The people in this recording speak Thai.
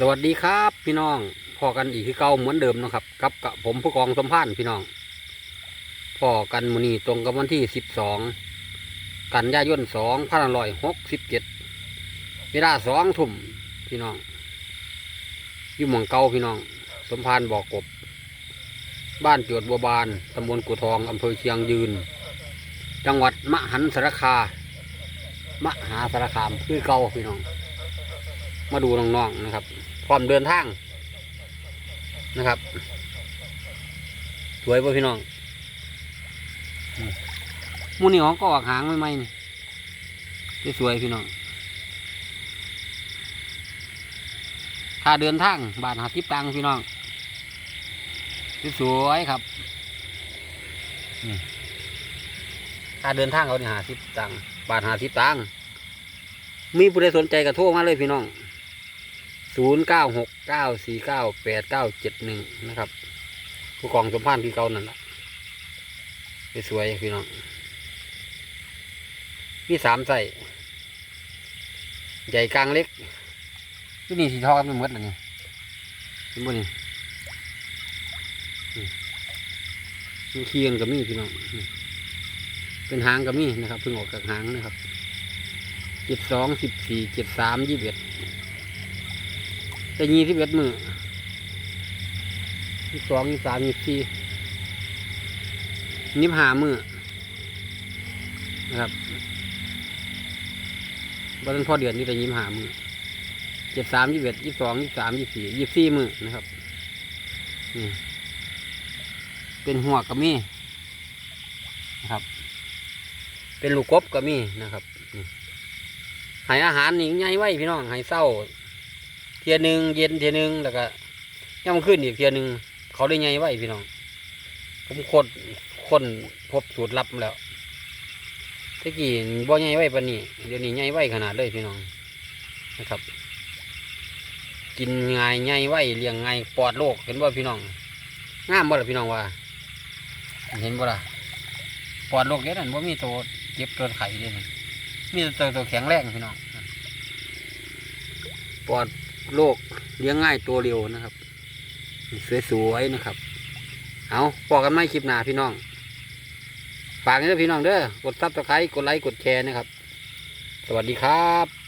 สวัสดีครับพี่น้องพอกันอีกคือเก่าเหมือนเดิมนะครับกับกับผมผู้กองสมพานพี่น้องพอกันมือนีตรงกับวันที่สิบสองกันยายนสองพันร้อยหกสิบเจ็ดเวลาสองทุ่มพี่น้องอยู่หมองเก่าพี่น้อง สมพานบอกกบ บ้านจวดบัวบานตำบลกุทองอำเภอเชียงยืน จังหวัดมหันสารคามหาสารคามคือเก่าพี่น้อง มาดูน้องๆนะครับ พร้อมเดินทางนะครับ สวยป่ะพี่น้องมูนี่ของก็ออกหางไม่ไหมนี่สวยพี่น้องค่าเดินทางบาทหาทิปตังค์พี่น้องสวยครับค่าเดินทางเขาเนี่ยหาทิปตังค์บาทหาทิปตังค์มีผู้ใดสนใจก็โทรมาเลยพี่น้อง ศูนย์เก้าหกเก้าสี่เก้าแปดเก้าเจ็ดหนึ่งนะครับ ผู้กองสมพานพี่เก่านั่นแหละสวยพี่น้อง มีสามใส่ใหญ่กลางเล็กที่นี่สีทอกันไปหมดแล้วนี่เห็นบ่นี่มีเคียงกับมีพี่น้องเป็นหางกับมีนะครับเพิ่งออกจากหางนะครับเจ็ดสองสิบสี่เจ็ดสามยี่สิบเอ็ด แต่ยี่สิบเอ็ดมือยี่สองยี่สามยี่สี่ยี่ห้ามือนะครับบันพ่อเดือนนี่แต่ยี่ห้ามือเจ็ดสามยี่สิบเอ็ดยี่สองยี่สามยี่สี่ยี่สี่มือนะครับนี่เป็นหัวกกับมีนะครับ เป็นลูกกบกับมีนะครับให้อาหารนี่ง่ายไว้พี่น้องให้เศร้า ทียหนึ่งเย็นเทียหนึ่งแล้วก็ย่ำขึ้นอีกเทียหนึ่งเขาได้ไงไว้พี่น้อง ผมคนคนพบสูตรลับแล้วตะกี้บ่ไงไว้ปานนี้เดี๋ยวนี้ไงไว้ขนาดเลยพี่น้องนะครับ กินง่ายไงไว้เลี้ยงง่ายปลอดโรคเห็นบ่พี่น้องงามบ่ล่ะพี่น้องว่า เห็นบ่ล่ะปลอดโรคเยอะนั่นบ่มีตัวเจ็บตัวไข้เลยนั่นมีแต่ตัวตัวแข็งแรงพี่น้องปลอด โลกเลี้ยงง่ายตัวเร็วนะครับ สวยๆนะครับ เอาบอกกันไม่คลิปหน้าพี่น้อง ฝากให้ด้ยพี่น้องเด้อกดซับสไครต์กดไลค์กดแชร์นะครับ สวัสดีครับ